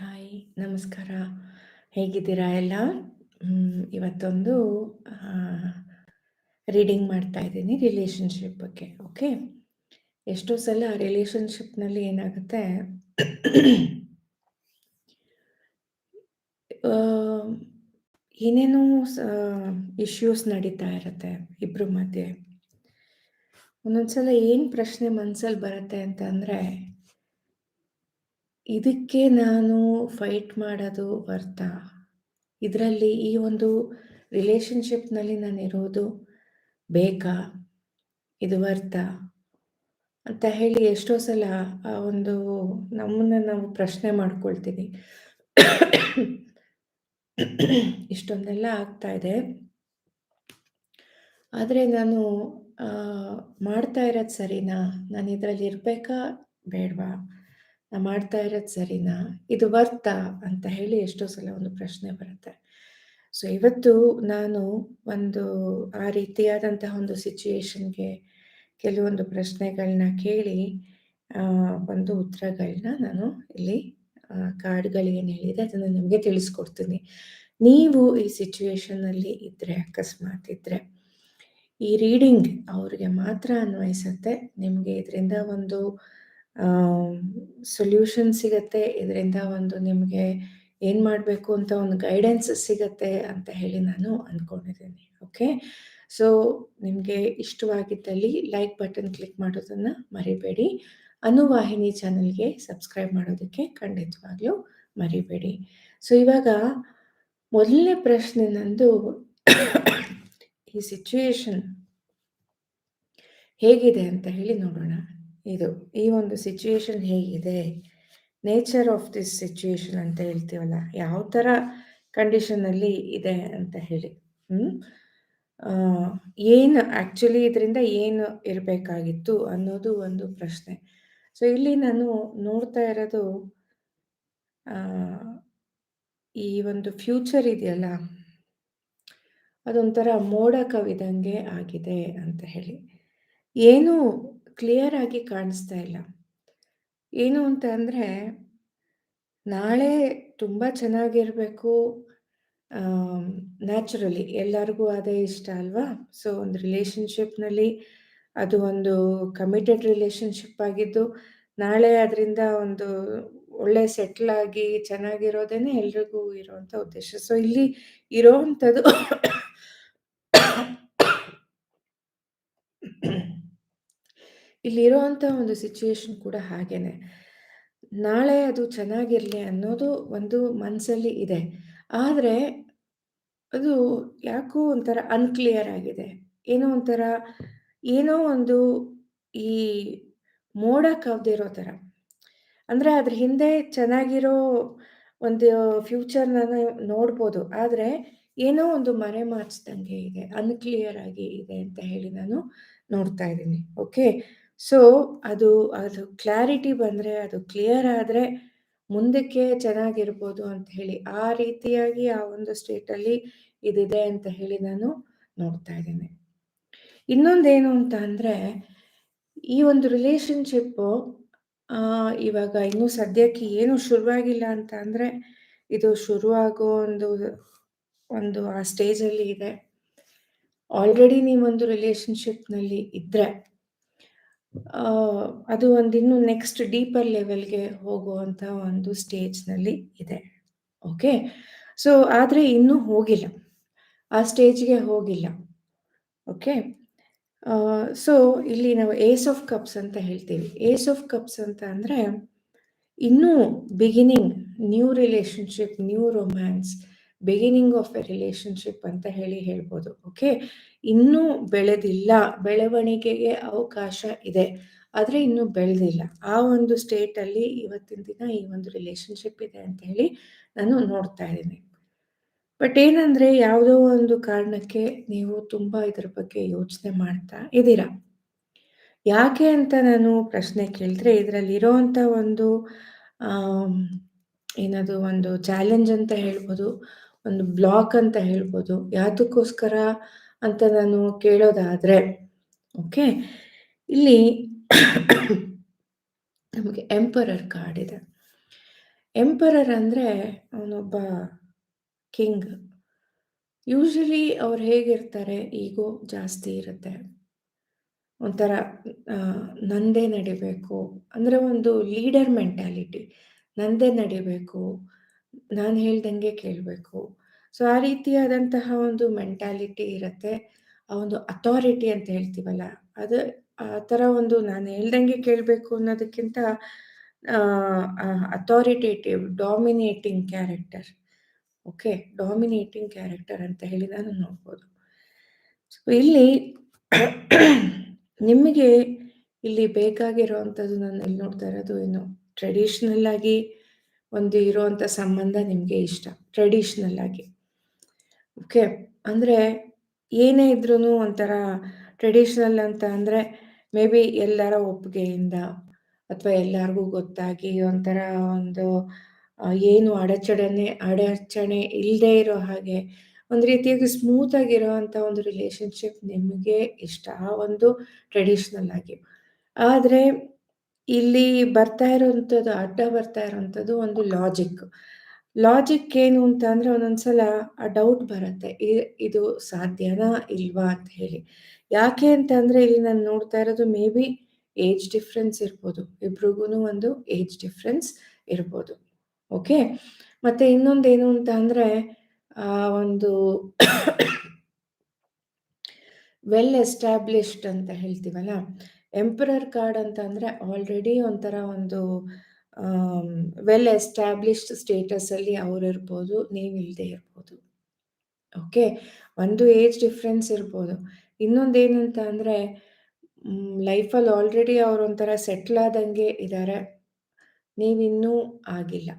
Hi, ನಮಸ್ಕಾರ. ಹೇಗಿದ್ದೀರಾ ಎಲ್ಲ? ಇವತ್ತೊಂದು ರೀಡಿಂಗ್ ಮಾಡ್ತಾ ಇದ್ದೀನಿ ರಿಲೇಷನ್ಶಿಪ್ ಬಗ್ಗೆ ಓಕೆ ಎಷ್ಟೋ ಸಲ ರಿಲೇಷನ್ಶಿಪ್ನಲ್ಲಿ ಏನಾಗುತ್ತೆ? ಏನೇನೋ ಇಶ್ಯೂಸ್ ನಡೀತಾ ಇರುತ್ತೆ ಇಬ್ಬರ ಮಧ್ಯೆ. ಒಂದೊಂದ್ಸಲ ಏನು ಪ್ರಶ್ನೆ ಮನಸ್ಸಲ್ಲಿ ಬರುತ್ತೆ ಅಂತ ಅಂದರೆ ಇದಕ್ಕೆ ನಾನು ಫೈಟ್ ಮಾಡೋದು ವರ್ತ ಇದರಲ್ಲಿ ಈ ಒಂದು ರಿಲೇಶನ್ಶಿಪ್ನಲ್ಲಿ ನಾನು ಇರೋದು ಬೇಕಾ? ಇದು ವರ್ತ ಅಂತ ಹೇಳಿ ಎಷ್ಟೋ ಸಲ ಆ ಒಂದು ನಮ್ಮನ್ನ ನಾವು ಪ್ರಶ್ನೆ ಮಾಡ್ಕೊಳ್ತೀವಿ. ಇಷ್ಟೊಂದೆಲ್ಲ ಆಗ್ತಾ ಇದೆ. ಆದರೆ ನಾನು ಮಾಡ್ತಾ ಇರೋದು ಸರಿನಾ? ನಾನು ಇದರಲ್ಲಿ ಇರಬೇಕಾ? ಬೇಡವಾ? ನಾ ಮಾಡ್ತಾ ಇರೋದು ಸರಿನಾ? ಇದು ವರ್ತ? ಅಂತ ಹೇಳಿ ಎಷ್ಟೋ ಸಲ ಒಂದು ಪ್ರಶ್ನೆ ಬರುತ್ತೆ. ಸೊ ಇವತ್ತು ನಾನು ಒಂದು, ಆ ರೀತಿಯಾದಂತಹ ಒಂದು ಸಿಚುಯೇಷನ್ಗೆ ಕೆಲವೊಂದು ಪ್ರಶ್ನೆಗಳನ್ನ ಕೇಳಿ ಒಂದು ಉತ್ತರಗಳನ್ನ ನಾನು ಇಲ್ಲಿ ಕಾರ್ಡ್ಗಳು ಏನು ಹೇಳಿದೆ ಅದನ್ನು ನಿಮಗೆ ತಿಳಿಸ್ಕೊಡ್ತೀನಿ. ನೀವು ಈ ಸಿಚುವೇಶನ್ನಲ್ಲಿ ಇದ್ದರೆ ಅಕಸ್ಮಾತ್ ಇದ್ದರೆ ಈ ರೀಡಿಂಗ್ ಅವ್ರಿಗೆ ಮಾತ್ರ ಅನ್ವಯಿಸುತ್ತೆ. ನಿಮಗೆ ಇದರಿಂದ ಒಂದು ಸೊಲ್ಯೂಷನ್ ಸಿಗತ್ತೆ. ಇದರಿಂದ ಒಂದು ನಿಮಗೆ ಏನು ಮಾಡಬೇಕು ಅಂತ ಒಂದು ಗೈಡೆನ್ಸ್ ಸಿಗತ್ತೆ ಅಂತ ಹೇಳಿ ನಾನು ಅಂದ್ಕೊಂಡಿದ್ದೀನಿ ಓಕೆ ಸೊ ನಿಮಗೆ ಇಷ್ಟವಾಗಿದ್ದಲ್ಲಿ ಲೈಕ್ ಬಟನ್ ಕ್ಲಿಕ್ ಮಾಡೋದನ್ನು ಮರಿಬೇಡಿ. ಅನುವಾಹಿನಿ ಚಾನಲ್ಗೆ ಸಬ್ಸ್ಕ್ರೈಬ್ ಮಾಡೋದಕ್ಕೆ ಖಂಡಿತವಾಗ್ಲೂ ಮರಿಬೇಡಿ. ಸೊ ಇವಾಗ ಮೊದಲನೇ ಪ್ರಶ್ನೆ ನಂದು ಈ ಸಿಚುಯೇಷನ್ ಹೇಗಿದೆ ಅಂತ ಹೇಳಿ ನೋಡೋಣ. ಇದು ಈ ಒಂದು ಸಿಚುಯೇಷನ್ ಹೇಗಿದೆ? ನೇಚರ್ ಆಫ್ ದಿಸ್ ಸಿಚುಯೇಷನ್ ಅಂತ ಹೇಳ್ತೀವಲ್ಲ ಯಾವ ಥರ ಕಂಡೀಷನಲ್ಲಿ ಇದೆ ಅಂತ ಹೇಳಿ. ಆ, ಏನು ಆ್ಯಕ್ಚುಲಿ ಇದರಿಂದ ಏನು ಇರಬೇಕಾಗಿತ್ತು ಅನ್ನೋದು ಒಂದು ಪ್ರಶ್ನೆ. ಸೊ ಇಲ್ಲಿ ನಾನು ನೋಡ್ತಾ ಇರೋದು ಈ ಒಂದು ಫ್ಯೂಚರ್ ಇದೆಯಲ್ಲ ಅದೊಂಥರ ಮೋಡ ಕವಿದಂಗೆ ಆಗಿದೆ ಅಂತ ಹೇಳಿ. ಏನೂ ಕ್ಲಿಯರ್ ಆಗಿ ಕಾಣಿಸ್ತಾ ಇಲ್ಲ. ಏನು ಅಂತ ಅಂದರೆ, ನಾಳೆ ತುಂಬ ಚೆನ್ನಾಗಿರಬೇಕು ನ್ಯಾಚುರಲಿ ಎಲ್ಲರಿಗೂ ಅದೇ ಇಷ್ಟ ಅಲ್ವಾ? ಸೊ ಒಂದು ರಿಲೇಷನ್ಶಿಪ್ನಲ್ಲಿ ಅದು ಒಂದು ಕಮಿಟೆಡ್ ರಿಲೇಷನ್ಶಿಪ್ ಆಗಿದ್ದು, ನಾಳೆ ಅದರಿಂದ ಒಂದು ಒಳ್ಳೆ ಸೆಟ್ಲ್ ಆಗಿ ಚೆನ್ನಾಗಿರೋದೇನೆ ಎಲ್ರಿಗೂ ಇರೋವಂಥ ಉದ್ದೇಶ. ಸೊ ಇಲ್ಲಿ ಇರೋವಂಥದ್ದು ಇಲ್ಲಿರುವಂಥ ಒಂದು ಸಿಚುಯೇಷನ್ ಕೂಡ ಹಾಗೇನೆ. ನಾಳೆ ಅದು ಚೆನ್ನಾಗಿರಲಿ ಅನ್ನೋದು ಒಂದು ಮನಸ್ಸಲ್ಲಿ ಇದೆ. ಆದರೆ ಅದು ಯಾಕೋ ಒಂಥರ ಅನ್ಕ್ಲಿಯರ್ ಆಗಿದೆ. ಏನೋ ಒಂಥರ, ಏನೋ ಒಂದು ಈ ಮೋಡ ಕವ್ದಿರೋ ಥರ. ಅಂದರೆ ಅದ್ರ ಹಿಂದೆ ಚೆನ್ನಾಗಿರೋ ಒಂದು ಫ್ಯೂಚರ್ನ ನೋಡ್ಬೋದು. ಆದರೆ ಏನೋ ಒಂದು ಮರೆಮಾಚಿದಂಗೆ ಇದೆ ಅನ್ಕ್ಲಿಯರ್ ಆಗಿ ಇದೆ ಅಂತ ಹೇಳಿ ನಾನು ನೋಡ್ತಾ ಇದ್ದೀನಿ. ಓಕೆ ಸೊ ಅದು ಅದು ಕ್ಲಾರಿಟಿ ಬಂದರೆ, ಅದು ಕ್ಲಿಯರ್ ಆದರೆ ಮುಂದಕ್ಕೆ ಚೆನ್ನಾಗಿರ್ಬೋದು ಅಂತ ಹೇಳಿ. ಆ ರೀತಿಯಾಗಿ ಆ ಒಂದು ಸ್ಟೇಟಲ್ಲಿ ಇದಿದೆ ಅಂತ ಹೇಳಿ ನಾನು ನೋಡ್ತಾ ಇದ್ದೀನಿ. ಇನ್ನೊಂದೇನು ಅಂತ ಅಂದರೆ, ಈ ಒಂದು ರಿಲೇಶನ್ಶಿಪ್ಪು ಇವಾಗ ಇನ್ನೂ ಸದ್ಯಕ್ಕೆ ಏನು ಶುರುವಾಗಿಲ್ಲ ಅಂತ ಅಂದರೆ, ಇದು ಶುರುವಾಗೋ ಒಂದು ಒಂದು ಆ ಸ್ಟೇಜಲ್ಲಿ ಇದೆ. ಆಲ್ರೆಡಿ ನೀವೊಂದು ರಿಲೇಶನ್ಶಿಪ್ನಲ್ಲಿ ಇದ್ದರೆ ಅದು ಒಂದು ಇನ್ನು ನೆಕ್ಸ್ಟ್ ಡೀಪರ್ ಲೆವೆಲ್ಗೆ ಹೋಗುವಂತ ಒಂದು ಸ್ಟೇಜ್ನಲ್ಲಿ ಇದೆ. ಓಕೆ ಸೊ ಆದರೆ ಇನ್ನೂ ಹೋಗಿಲ್ಲ. ಆ ಸ್ಟೇಜ್ಗೆ ಹೋಗಿಲ್ಲ. ಓಕೆ ಸೊ ಇಲ್ಲಿ ನಾವು ಏಸ್ ಆಫ್ ಕಪ್ಸ್ ಅಂತ ಹೇಳ್ತೀವಿ. ಏಸ್ ಆಫ್ ಕಪ್ಸ್ ಅಂತ ಅಂದರೆ, ಇನ್ನೂ beginning new relationship new romance beginning of a relationship ಅಂತ ಹೇಳಿ ಹೇಳ್ಬೋದು ಓಕೆ ಇನ್ನೂ ಬೆಳೆದಿಲ್ಲ, ಬೆಳವಣಿಗೆಗೆ ಅವಕಾಶ ಇದೆ, ಆದರೆ ಇನ್ನೂ ಬೆಳೆದಿಲ್ಲ. ಆ ಒಂದು ಸ್ಟೇಟಲ್ಲಿ ಇವತ್ತಿನ ದಿನ ಈ ಒಂದು ರಿಲೇಶನ್ಶಿಪ್ ಇದೆ ಅಂತ ಹೇಳಿ ನಾನು ನೋಡ್ತಾ ಇದ್ದೀನಿ. ಬಟ್ ಏನಂದರೆ ಯಾವುದೋ ಒಂದು ಕಾರಣಕ್ಕೆ ನೀವು ತುಂಬ ಇದ್ರ ಬಗ್ಗೆ ಯೋಚನೆ ಮಾಡ್ತಾ ಇದ್ದೀರಾ? ಯಾಕೆ ಅಂತ ನಾನು ಪ್ರಶ್ನೆ ಕೇಳಿದ್ರೆ ಇದರಲ್ಲಿರೋವಂಥ ಒಂದು ಏನದು ಒಂದು ಚಾಲೆಂಜ್ ಅಂತ ಹೇಳ್ಬೋದು. ಒಂದು ಬ್ಲಾಕ್ ಅಂತ ಹೇಳ್ಬೋದು. ಯಾವುದಕ್ಕೋಸ್ಕರ ಅಂತ ನಾನು ಕೇಳೋದಾದರೆ, ಓಕೆ? ಇಲ್ಲಿ ನಮಗೆ ಎಂಪರರ್ ಕಾರ್ಡ್ ಇದೆ. ಎಂಪರರ್ ಅಂದರೆ ಅವನೊಬ್ಬ ಕಿಂಗ್ ಯೂಶಲಿ ಅವ್ರು ಹೇಗಿರ್ತಾರೆ, ಈಗೋ ಜಾಸ್ತಿ ಇರುತ್ತೆ. ಒಂಥರ ನಂದೇ ನಡಿಬೇಕು. ಅಂದರೆ ಒಂದು ಲೀಡರ್ ಮೆಂಟ್ಯಾಲಿಟಿ ನಂದೇ ನಡಿಬೇಕು. ನಾನು ಹೇಳ್ದಂಗೆ ಕೇಳಬೇಕು. ಸೊ ಆ ರೀತಿಯಾದಂತಹ ಒಂದು ಮೆಂಟಾಲಿಟಿ ಇರುತ್ತೆ. ಆ ಒಂದು ಅಥಾರಿಟಿ ಅಂತ ಹೇಳ್ತೀವಲ್ಲ, ಅದು ಆ ಥರ ಒಂದು ನಾನು ಹೇಳ್ದಂಗೆ ಕೇಳಬೇಕು ಅನ್ನೋದಕ್ಕಿಂತ authoritative dominating character okay dominating character ಅಂತ ಹೇಳಿ ನಾನು ನೋಡ್ಬೋದು. ಸೊ ಇಲ್ಲಿ ನಿಮಗೆ ಇಲ್ಲಿ ಬೇಕಾಗಿರೋವಂಥದ್ದು ನಾನು ಇಲ್ಲಿ ನೋಡ್ತಾ ಇರೋದು ಏನು? ಟ್ರೆಡಿಷ್ನಲ್ ಆಗಿ ಒಂದು ಇರೋವಂಥ ಸಂಬಂಧ ನಿಮಗೆ ಇಷ್ಟ. ಟ್ರೆಡಿಷ್ನಲ್ ಆಗಿ. ಓಕೆ. ಅಂದರೆ ಏನೇ ಇದ್ರೂ ಒಂಥರ ಟ್ರೆಡಿಷ್ನಲ್ ಅಂತ ಅಂದರೆ ಮೇ ಬಿ ಎಲ್ಲರ ಒಪ್ಪಿಗೆಯಿಂದ ಅಥವಾ ಎಲ್ಲರಿಗೂ ಗೊತ್ತಾಗಿ ಒಂಥರ ಒಂದು ಏನು ಅಡಚಣೆ ಅಡಚಣೆ ಇಲ್ಲದೆ ಇರೋ ಹಾಗೆ ಒಂದು ರೀತಿಯಾಗಿ ಸ್ಮೂತ್ ಆಗಿರೋವಂಥ ಒಂದು ರಿಲೇಷನ್ಶಿಪ್ ನಿಮಗೆ ಇಷ್ಟ ಆ ಒಂದು ಟ್ರೆಡಿಷ್ನಲ್ ಆಗಿ. ಆದರೆ ಇಲ್ಲಿ ಬರ್ತಾ ಇರೋವಂಥದ್ದು ಅಡ್ಡ ಬರ್ತಾ ಇರೋವಂಥದ್ದು ಒಂದು ಲಾಜಿಕ್ ಲಾಜಿಕ್ ಏನು ಅಂತ ಅಂದರೆ ಒಂದೊಂದ್ಸಲ ಆ ಡೌಟ್ ಬರುತ್ತೆ. ಇದು ಸಾಧ್ಯನಾ ಇಲ್ವಾ ಅಂತ ಹೇಳಿ. ಯಾಕೆ ಅಂತಂದರೆ ಇಲ್ಲಿ ನಾನು ನೋಡ್ತಾ ಇರೋದು ಮೇ ಬಿ ಏಜ್ ಡಿಫ್ರೆನ್ಸ್ ಇರ್ಬೋದು. ಇಬ್ರಿಗೂ ಒಂದು ಏಜ್ ಡಿಫ್ರೆನ್ಸ್ ಇರ್ಬೋದು. ಓಕೆ ಮತ್ತು ಇನ್ನೊಂದೇನು ಅಂತ ಅಂದರೆ ಒಂದು ವೆಲ್ ಎಸ್ಟಾಬ್ಲಿಷ್ಡ್ ಅಂತ ಹೇಳ್ತೀವಲ್ಲ? ಎಂಪರರ್ ಕಾರ್ಡ್ ಅಂತ ಅಂದರೆ ಆಲ್ರೆಡಿ ಒಂಥರ ಒಂದು ವೆಲ್ ಎಸ್ಟಾಬ್ಲಿಷ್ಡ್ ಸ್ಟೇಟಸಲ್ಲಿ ಇರ್ಬೋದು ನೀವಿಲ್ಲದೆ ಇರ್ಬೋದು. ಓಕೆ ಒಂದು ಏಜ್ ಡಿಫ್ರೆನ್ಸ್ ಇರ್ಬೋದು. ಇನ್ನೊಂದೇನು ಅಂತ ಅಂದರೆ ಲೈಫಲ್ಲಿ ಆಲ್ರೆಡಿ ಅವರು ಒಂಥರ ಸೆಟ್ಲ್ ಆದಂಗೆ ಇದ್ದಾರೆ ನೀವಿನ್ನೂ ಆಗಿಲ್ಲ.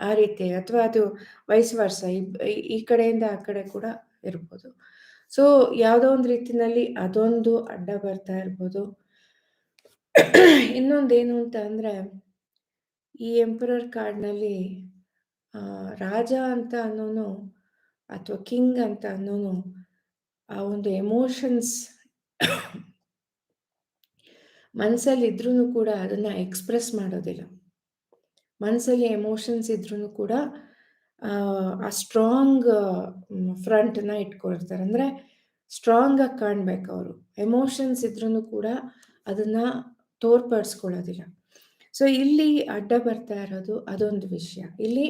ಆ ರೀತಿ, ಅಥವಾ ಅದು ವಯಸ್ಸು ವರ್ಷ ಈ ಕಡೆಯಿಂದ ಆ ಕಡೆ ಕೂಡ ಇರ್ಬೋದು. ಸೊ ಯಾವುದೋ ಒಂದು ರೀತಿಯಲ್ಲಿ ಅದೊಂದು ಅಡ್ಡ ಬರ್ತಾ ಇರ್ಬೋದು. ಇನ್ನೊಂದೇನು ಅಂತ ಅಂದರೆ ಈ ಎಂಪರರ್ ಕಾರ್ಡ್ನಲ್ಲಿ ರಾಜ ಅಂತ ಅನ್ನೋನು ಅಥವಾ ಕಿಂಗ್ ಅಂತ ಅನ್ನೋನು ಆ ಒಂದು ಎಮೋಷನ್ಸ್ ಮನಸ್ಸಲ್ಲಿ ಇದ್ರೂ ಕೂಡ ಅದನ್ನು ಎಕ್ಸ್ಪ್ರೆಸ್ ಮಾಡೋದಿಲ್ಲ. ಮನಸ್ಸಲ್ಲಿ ಎಮೋಷನ್ಸ್ ಇದ್ರೂ ಕೂಡ, ಆ ಸ್ಟ್ರಾಂಗ್ ಫ್ರಂಟನ್ನ ಇಟ್ಕೊಳ್ತಾರೆ. ಅಂದರೆ ಸ್ಟ್ರಾಂಗಾಗಿ ಕಾಣಬೇಕು ಅವರು. ಎಮೋಷನ್ಸ್ ಇದ್ರೂ ಕೂಡ ಅದನ್ನು ತೋರ್ಪಡಿಸ್ಕೊಳ್ಳೋದಿಲ್ಲ. ಸೊ ಇಲ್ಲಿ ಅಡ್ಡ ಬರ್ತಾ ಇರೋದು ಅದೊಂದು ವಿಷಯ ಇಲ್ಲಿ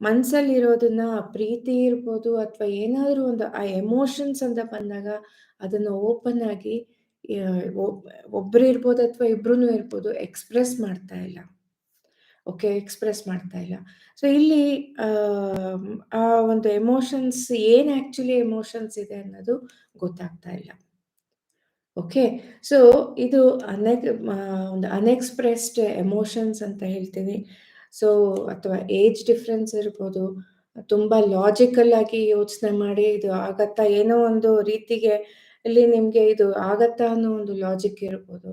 ಮನಸ್ಸಲ್ಲಿರೋದನ್ನ ಪ್ರೀತಿ ಇರ್ಬೋದು ಅಥವಾ ಏನಾದರೂ ಒಂದು ಆ ಎಮೋಷನ್ಸ್ ಅಂತ ಬಂದಾಗ ಅದನ್ನು ಓಪನ್ ಆಗಿ ಒಬ್ರು ಇರ್ಬೋದು ಅಥವಾ ಇಬ್ರು ಇರ್ಬೋದು ಎಕ್ಸ್ಪ್ರೆಸ್ ಮಾಡ್ತಾ ಇಲ್ಲ ಓಕೆ ಎಕ್ಸ್‌ಪ್ರೆಸ್ ಮಾಡ್ತಾ ಇಲ್ಲ. ಸೊ ಇಲ್ಲಿ, ಆ ಒಂದು ಎಮೋಷನ್ಸ್ ಏನು ಆ್ಯಕ್ಚುಲಿ ಎಮೋಷನ್ಸ್ ಇದೆ ಅನ್ನೋದು ಗೊತ್ತಾಗ್ತಾ ಇಲ್ಲ. ಓಕೆ. ಸೊ ಇದು ಅನೆಕ್ ಒಂದು ಅನ್‌ಎಕ್ಸ್‌ಪ್ರೆಸ್ಡ್ ಎಮೋಷನ್ಸ್ ಅಂತ ಹೇಳ್ತೀವಿ. ಸೊ ಅಥವಾ ಏಜ್ ಡಿಫ್ರೆನ್ಸ್ ಇರ್ಬೋದು. ತುಂಬ ಲಾಜಿಕಲ್ ಆಗಿ ಯೋಚನೆ ಮಾಡಿ ಇದು ಆಗತ್ತಾ ಏನೋ ಒಂದು ರೀತಿಗೆ ಇಲ್ಲಿ ನಿಮಗೆ ಇದು ಆಗತ್ತಾ ಅನ್ನೋ ಒಂದು ಲಾಜಿಕ್ ಇರ್ಬೋದು.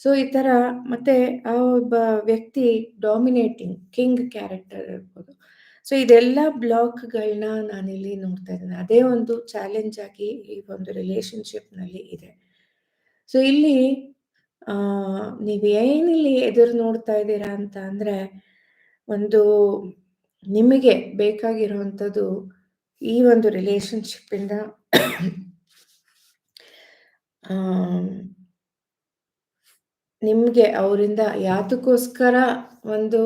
ಸೊ ಈ ಥರ ಮತ್ತೆ ಆ ಒಬ್ಬ ವ್ಯಕ್ತಿ ಡಾಮಿನೇಟಿಂಗ್ ಕಿಂಗ್ ಕ್ಯಾರೆಕ್ಟರ್ ಇರ್ಬೋದು. ಸೊ ಇದೆಲ್ಲ ಬ್ಲಾಕ್‌ಗಳನ್ನ ನಾನಿಲ್ಲಿ ನೋಡ್ತಾ ಇದ್ದೇನೆ. ಅದೇ ಒಂದು ಚಾಲೆಂಜ್ ಆಗಿ ಈ ಒಂದು ರಿಲೇಶನ್‌ಶಿಪ್‌ನಲ್ಲಿ ಇದೆ. ಸೊ ಇಲ್ಲಿ ನೀವು ಏನಿಲ್ಲಿ ಎದುರು ನೋಡ್ತಾ ಇದ್ದೀರಾ ಅಂತ ಅಂದರೆ ಒಂದು ನಿಮಗೆ ಬೇಕಾಗಿರುವಂಥದ್ದು ಈ ಒಂದು ರಿಲೇಶನ್‌ಶಿಪ್ಪಿಂದ ನಿಮಗೆ ಅವರಿಂದ ಯಾತಕ್ಕೋಸ್ಕರ ಒಂದು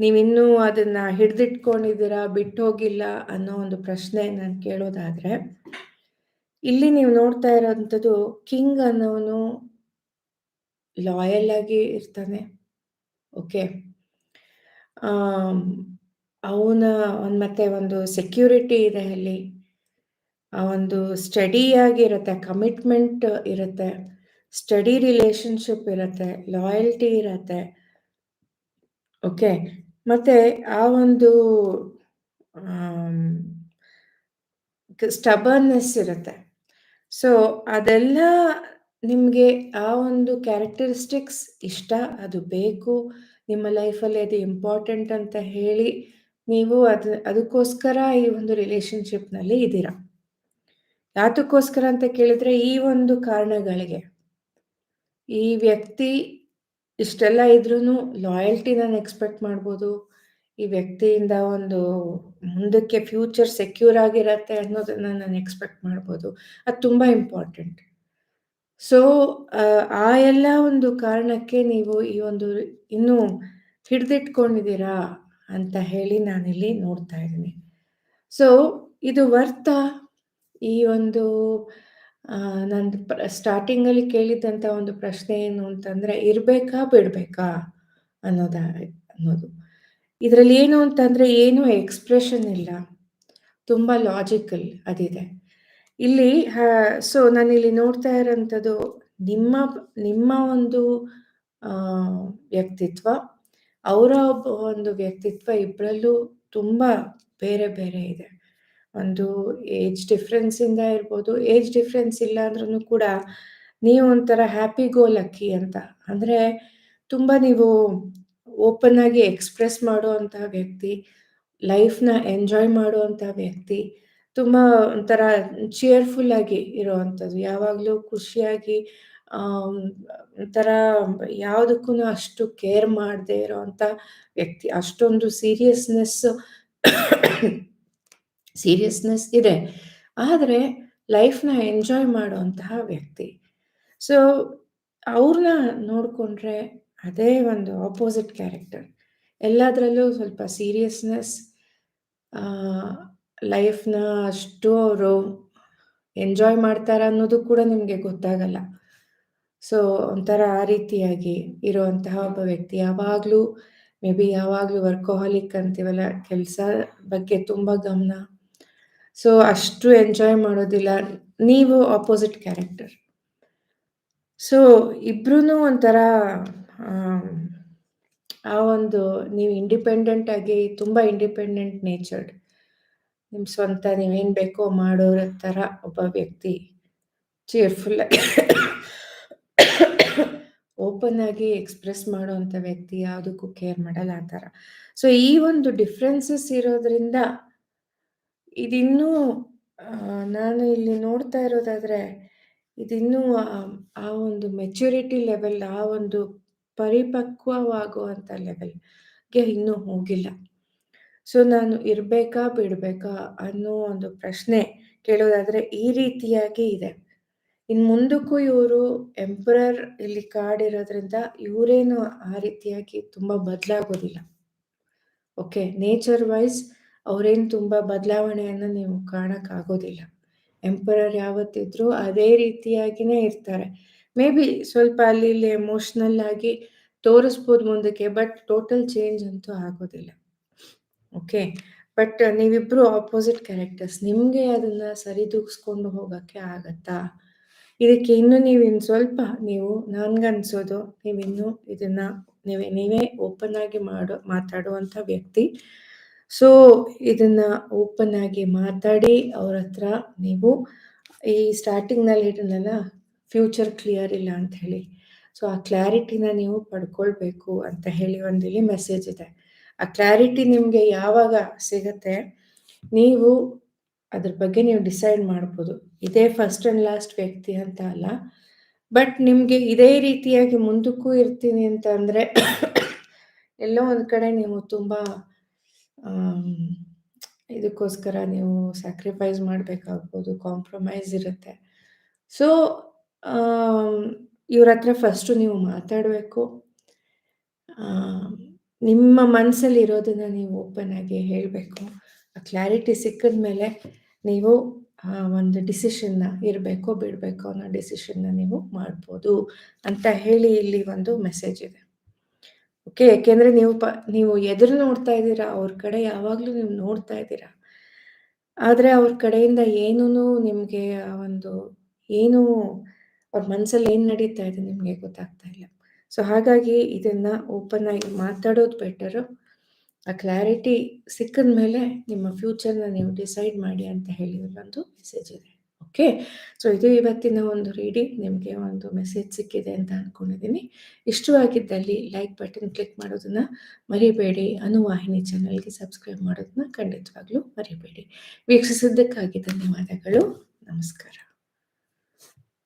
ನೀವಿನ್ನೂ ಅದನ್ನ ಹಿಡಿದಿಟ್ಕೊಂಡಿದ್ದೀರಾ ಬಿಟ್ಟು ಹೋಗಿಲ್ಲ ಅನ್ನೋ ಒಂದು ಪ್ರಶ್ನೆ ನಾನು ಕೇಳೋದಾದ್ರೆ, ಇಲ್ಲಿ ನೀವು ನೋಡ್ತಾ ಇರೋಂಥದ್ದು ಕಿಂಗ್ ಅನ್ನೋನು ಲಾಯಲ್ ಆಗಿ ಇರ್ತಾನೆ. ಓಕೆ. ಅವನ ಮತ್ತೆ ಒಂದು ಸೆಕ್ಯೂರಿಟಿ ಇದೆ ಅಲ್ಲಿ. ಆ ಒಂದು ಸ್ಟಡಿ ಆಗಿರುತ್ತೆ, ಕಮಿಟ್ಮೆಂಟ್ ಇರುತ್ತೆ. ಸ್ಟಡಿ ರಿಲೇಶನ್ಶಿಪ್ ಇರುತ್ತೆ ಲಾಯಲ್ಟಿ ಇರುತ್ತೆ ಓಕೆ ಮತ್ತೆ ಆ ಒಂದು ಸ್ಟಬರ್ನೆಸ್ ಇರುತ್ತೆ ಸೊ ಅದೆಲ್ಲ ನಿಮಗೆ ಆ ಒಂದು ಕ್ಯಾರೆಕ್ಟರಿಸ್ಟಿಕ್ಸ್ ಇಷ್ಟ? ಅದು ಬೇಕು? ನಿಮ್ಮ ಲೈಫಲ್ಲಿ ಅದು ಇಂಪಾರ್ಟೆಂಟ್ ಅಂತ ಹೇಳಿ ನೀವು ಅದು, ಅದಕ್ಕೋಸ್ಕರ ಈ ಒಂದು ರಿಲೇಶನ್ಶಿಪ್ನಲ್ಲಿ ಇದ್ದೀರಾ? ಯಾತಕ್ಕೋಸ್ಕರ ಅಂತ ಕೇಳಿದ್ರೆ ಈ ಒಂದು ಕಾರಣಗಳಿಗೆ. ಈ ವ್ಯಕ್ತಿ ಇಷ್ಟೆಲ್ಲ ಇದ್ರೂ ಲಾಯಲ್ಟಿ ನಾನು ಎಕ್ಸ್ಪೆಕ್ಟ್ ಮಾಡ್ಬೋದು. ಈ ವ್ಯಕ್ತಿಯಿಂದ ಒಂದು ಮುಂದಕ್ಕೆ ಫ್ಯೂಚರ್ ಸೆಕ್ಯೂರ್ ಆಗಿರತ್ತೆ ಅನ್ನೋದನ್ನ ನಾನು ಎಕ್ಸ್ಪೆಕ್ಟ್ ಮಾಡ್ಬೋದು. ಅದು ತುಂಬ ಇಂಪಾರ್ಟೆಂಟ್ ಸೊ ಆ ಎಲ್ಲ ಒಂದು ಕಾರಣಕ್ಕೆ ನೀವು ಈ ಒಂದು ಇನ್ನೂ ಹಿಡಿದಿಟ್ಕೊಂಡಿದ್ದೀರಾ ಅಂತ ಹೇಳಿ ನಾನಿಲ್ಲಿ ನೋಡ್ತಾ ಇದ್ದೀನಿ. ಸೊ ಇದು ವರ್ತ? ಈ ಒಂದು ನಾನು ಸ್ಟಾರ್ಟಿಂಗಲ್ಲಿ ಕೇಳಿದಂಥ ಒಂದು ಪ್ರಶ್ನೆ ಏನು ಅಂತಂದರೆ, ಇರಬೇಕಾ ಬಿಡಬೇಕಾ ಅನ್ನೋದ, ಅನ್ನೋದು. ಇದರಲ್ಲಿ ಏನು ಅಂತಂದರೆ ಏನು ಎಕ್ಸ್ಪ್ರೆಷನ್ ಇಲ್ಲ. ತುಂಬ ಲಾಜಿಕಲ್ ಅದಿದೆ. ಇಲ್ಲಿ ಸೊ ನಾನಿಲ್ಲಿ ನೋಡ್ತಾ ಇರೋಂಥದ್ದು ನಿಮ್ಮ ನಿಮ್ಮ ಒಂದು ವ್ಯಕ್ತಿತ್ವ, ಅವರ ಒಬ್ಬ ಒಂದು ವ್ಯಕ್ತಿತ್ವ ಇಬ್ಬರಲ್ಲೂ ತುಂಬ ಬೇರೆ ಬೇರೆ ಇದೆ. ಒಂದು ಏಜ್ ಡಿಫ್ರೆನ್ಸಿಂದ ಇರ್ಬೋದು ಏಜ್ ಡಿಫ್ರೆನ್ಸ್ ಇಲ್ಲ ಅಂದ್ರೂ ಕೂಡ ನೀವು ಒಂಥರ ಹ್ಯಾಪಿ ಗೋ ಲಕ್ಕಿ ಅಂತ. ಅಂದರೆ ತುಂಬ ನೀವು ಓಪನ್ ಆಗಿ ಎಕ್ಸ್‌ಪ್ರೆಸ್ ಮಾಡುವಂತಹ ವ್ಯಕ್ತಿ, ಲೈಫ್‌ನ ಎಂಜಾಯ್ ಮಾಡುವಂತಹ ವ್ಯಕ್ತಿ, ತುಂಬ ಒಂಥರ ಚಿಯರ್ಫುಲ್ ಆಗಿ ಇರುವಂಥದ್ದು. ಯಾವಾಗಲೂ ಖುಷಿಯಾಗಿ ಒಂಥರ ಯಾವುದಕ್ಕೂ ಅಷ್ಟು ಕೇರ್ ಮಾಡದೇ ಇರೋವಂಥ ವ್ಯಕ್ತಿ. ಅಷ್ಟೊಂದು ಸೀರಿಯಸ್‌ನೆಸ್ ಸೀರಿಯಸ್‌ನೆಸ್ ಇದೆ. ಆದರೆ ಲೈಫ್‌ನ ಎಂಜಾಯ್ ಮಾಡುವಂತಹ ವ್ಯಕ್ತಿ. ಸೊ ಅವ್ರನ್ನ ನೋಡಿಕೊಂಡ್ರೆ ಅದೇ ಒಂದು ಆಪೋಸಿಟ್ ಕ್ಯಾರೆಕ್ಟರ್. ಎಲ್ಲದರಲ್ಲೂ ಸ್ವಲ್ಪ ಸೀರಿಯಸ್‌ನೆಸ್ ಲೈಫ್‌ನ ಅಷ್ಟು ಅವರು ಎಂಜಾಯ್ ಮಾಡ್ತಾರ ಅನ್ನೋದು ಕೂಡ ನಿಮಗೆ ಗೊತ್ತಾಗಲ್ಲ. ಸೊ ಒಂಥರ ಆ ರೀತಿಯಾಗಿ ಇರುವಂತಹ ಒಬ್ಬ ವ್ಯಕ್ತಿ. ಯಾವಾಗಲೂ ಮೇ ಬಿ ಯಾವಾಗಲೂ ವರ್ಕೋಹಾಲಿಕ್ ಅಂತೀವಲ್ಲ, ಕೆಲಸ ಬಗ್ಗೆ ತುಂಬ ಗಮನ. ಸೊ ಅಷ್ಟು ಎಂಜಾಯ್ ಮಾಡೋದಿಲ್ಲ. ನೀವು ಆಪೋಸಿಟ್ ಕ್ಯಾರೆಕ್ಟರ್. ಸೊ ಇಬ್ರು ಒಂಥರ ಆ ಒಂದು ನೀವು ಇಂಡಿಪೆಂಡೆಂಟ್ ಆಗಿ ತುಂಬ ಇಂಡಿಪೆಂಡೆಂಟ್ ನೇಚರ್ಡ್. ನಿಮ್ಮ ಸ್ವಂತ ನೀವೇನು ಬೇಕೋ ಮಾಡೋರ ಥರ ಒಬ್ಬ ವ್ಯಕ್ತಿ. ಚೇರ್‌ಫುಲ್ ಓಪನ್ ಆಗಿ ಎಕ್ಸ್‌ಪ್ರೆಸ್ ಮಾಡುವಂಥ ವ್ಯಕ್ತಿ. ಯಾವುದಕ್ಕೂ ಕೇರ್ ಮಾಡಲ್ಲ ಆ ಥರ. ಸೊ ಈ ಒಂದು ಡಿಫ್ರೆನ್ಸಸ್ ಇರೋದ್ರಿಂದ ಇದಿನ್ನೂ ನಾನು ಇಲ್ಲಿ ನೋಡ್ತಾ ಇರೋದಾದರೆ ಇದಿನ್ನೂ ಆ ಒಂದು ಮೆಚ್ಯೂರಿಟಿ ಲೆವೆಲ್, ಆ ಒಂದು ಪರಿಪಕ್ವವಾಗುವಂಥ ಲೆವೆಲ್‌ಗೆ ಇನ್ನೂ ಹೋಗಿಲ್ಲ. ಸೊ ನಾನು ಇರಬೇಕಾ, ಬಿಡಬೇಕಾ ಅನ್ನೋ ಒಂದು ಪ್ರಶ್ನೆ ಕೇಳೋದಾದರೆ ಈ ರೀತಿಯಾಗಿ ಇದೆ. ಇನ್ನು ಮುಂದಕ್ಕೂ ಇವರು ಎಂಪರರ್ ಇಲ್ಲಿ ಕಾಡಿರೋದ್ರಿಂದ ಇವರೇನು ಆ ರೀತಿಯಾಗಿ ತುಂಬ ಬದಲಾಗೋದಿಲ್ಲ. ಓಕೆ. ನೇಚರ್ ವೈಸ್ ಅವರೇನು ತುಂಬ ಬದಲಾವಣೆಯನ್ನು ನೀವು ಕಾಣಕ್ಕಾಗೋದಿಲ್ಲ. ಎಂಪರರ್ ಯಾವತ್ತಿದ್ರು ಅದೇ ರೀತಿಯಾಗಿನೇ ಇರ್ತಾರೆ. ಮೇ ಬಿ ಸ್ವಲ್ಪ ಅಲ್ಲಿ ಇಲ್ಲಿ ಎಮೋಷ್ನಲ್ ಆಗಿ ತೋರಿಸ್ಬೋದು ಮುಂದಕ್ಕೆ. ಬಟ್ ಟೋಟಲ್ ಚೇಂಜ್ ಅಂತೂ ಆಗೋದಿಲ್ಲ. ಓಕೆ. ಬಟ್ ನೀವಿಬ್ರು ಆಪೋಸಿಟ್ ಕ್ಯಾರೆಕ್ಟರ್ಸ್. ನಿಮಗೆ ಅದನ್ನ ಸರಿದೂಗಿಸ್ಕೊಂಡು ಹೋಗಕ್ಕೆ ಆಗತ್ತಾ? ಇದಕ್ಕೆ ಇನ್ನು ನೀವು ಇನ್ನು ಸ್ವಲ್ಪ ನೀವು, ನನ್ಗನ್ಸೋದು, ನೀವಿನ್ನೂ ಇದನ್ನ ನೀವೇ ನೀವೇ ಓಪನ್ ಆಗಿ ಮಾಡೋ, ಮಾತಾಡುವಂಥ ವ್ಯಕ್ತಿ. ಸೊ ಇದನ್ನ ಓಪನ್ ಆಗಿ ಮಾತಾಡಿ, ಅವ್ರ ಹತ್ರ ನೀವು ಈ ಸ್ಟಾರ್ಟಿಂಗ್‌ನಲ್ಲಿ ಹೇಳಿದ್ನಲ್ಲ ಫ್ಯೂಚರ್ ಕ್ಲಿಯರ್ ಇಲ್ಲ ಅಂತ ಹೇಳಿ. ಸೊ ಆ ಕ್ಲಾರಿಟಿನ ನೀವು ಪಡ್ಕೊಳ್ಬೇಕು ಅಂತ ಹೇಳಿ ಒಂದು ಮೆಸೇಜ್ ಇದೆ. ಆ ಕ್ಲಾರಿಟಿ ನಿಮಗೆ ಯಾವಾಗ ಸಿಗತ್ತೆ, ನೀವು ಅದ್ರ ಬಗ್ಗೆ ನೀವು ಡಿಸೈಡ್ ಮಾಡ್ಬೋದು. ಇದೇ ಫಸ್ಟ್ ಆ್ಯಂಡ್ ಲಾಸ್ಟ್ ವ್ಯಕ್ತಿ ಅಂತ ಅಲ್ಲ. ಬಟ್ ನಿಮಗೆ ಇದೇ ರೀತಿಯಾಗಿ ಮುಂದಕ್ಕೂ ಇರ್ತೀನಿ ಅಂತ ಅಂದರೆ ಎಲ್ಲೋ ಒಂದು ಕಡೆ ನೀವು ತುಂಬ ಇದಕ್ಕೋಸ್ಕರ ನೀವು ಸ್ಯಾಕ್ರಿಫೈಸ್ ಮಾಡಬೇಕಾಗ್ಬೋದು ಕಾಂಪ್ರಮೈಸ್ ಇರುತ್ತೆ. ಸೊ ಇವ್ರ ಹತ್ರ ಫಸ್ಟು ನೀವು ಮಾತಾಡಬೇಕು ನಿಮ್ಮ ಮನಸ್ಸಲ್ಲಿ ಇರೋದನ್ನ ನೀವು ಓಪನ್ ಆಗಿ ಹೇಳಬೇಕು ಆ ಕ್ಲಾರಿಟಿ ಸಿಕ್ಕಿದ ಮೇಲೆ ನೀವು ಒಂದು ಡಿಸಿಷನ್ನ ಇರಬೇಕೋ ಬಿಡಬೇಕೋ ಅನ್ನೋ ಡಿಸಿಷನ್ನ ನೀವು ಮಾಡ್ಬೋದು ಅಂತ ಹೇಳಿ ಇಲ್ಲಿ ಒಂದು ಮೆಸೇಜ್ ಇದೆ. ಓಕೆ. ಯಾಕೆಂದರೆ ನೀವು ಪ ನೀವು ಎದುರು ನೋಡ್ತಾ ಇದ್ದೀರಾ, ಅವ್ರ ಕಡೆ ಯಾವಾಗಲೂ ನೀವು ನೋಡ್ತಾ ಇದ್ದೀರಾ. ಆದರೆ ಅವ್ರ ಕಡೆಯಿಂದ ಏನೂ ನಿಮಗೆ ಒಂದು ಏನು ಅವ್ರ ಮನಸ್ಸಲ್ಲಿ ಏನು ನಡೀತಾ ಇದೆ ನಿಮಗೆ ಗೊತ್ತಾಗ್ತಾ ಇಲ್ಲ. ಸೊ ಹಾಗಾಗಿ ಇದನ್ನ ಓಪನ್ ಆಗಿ ಮಾತಾಡೋದು ಬೆಟರು. ಆ ಕ್ಲಾರಿಟಿ ಸಿಕ್ಕಿದ ಮೇಲೆ ನಿಮ್ಮ ಫ್ಯೂಚರ್‌ನ ನೀವು ಡಿಸೈಡ್ ಮಾಡಿ ಅಂತ ಹೇಳಿ ಒಂದು ಮೆಸೇಜ್ ಇದೆ. ಓಕೆ. ಸೊ ಇದು ಇವತ್ತಿನ ಒಂದು ರೀಡಿಂಗ್. ನಿಮಗೆ ಒಂದು ಮೆಸೇಜ್ ಸಿಕ್ಕಿದೆ ಅಂತ ಅಂದ್ಕೊಂಡಿದ್ದೀನಿ. ಇಷ್ಟವಾಗಿದ್ದಲ್ಲಿ ಲೈಕ್ ಬಟನ್ ಕ್ಲಿಕ್ ಮಾಡೋದನ್ನ ಮರಿಬೇಡಿ. ಅನುವಾಹಿನಿ ಚಾನಲ್‌ಗೆ ಸಬ್ಸ್ಕ್ರೈಬ್ ಮಾಡೋದನ್ನ ಖಂಡಿತವಾಗ್ಲೂ ಮರಿಬೇಡಿ. ವೀಕ್ಷಿಸಿದ್ದಕ್ಕಾಗಿ ಧನ್ಯವಾದಗಳು. ನಮಸ್ಕಾರ.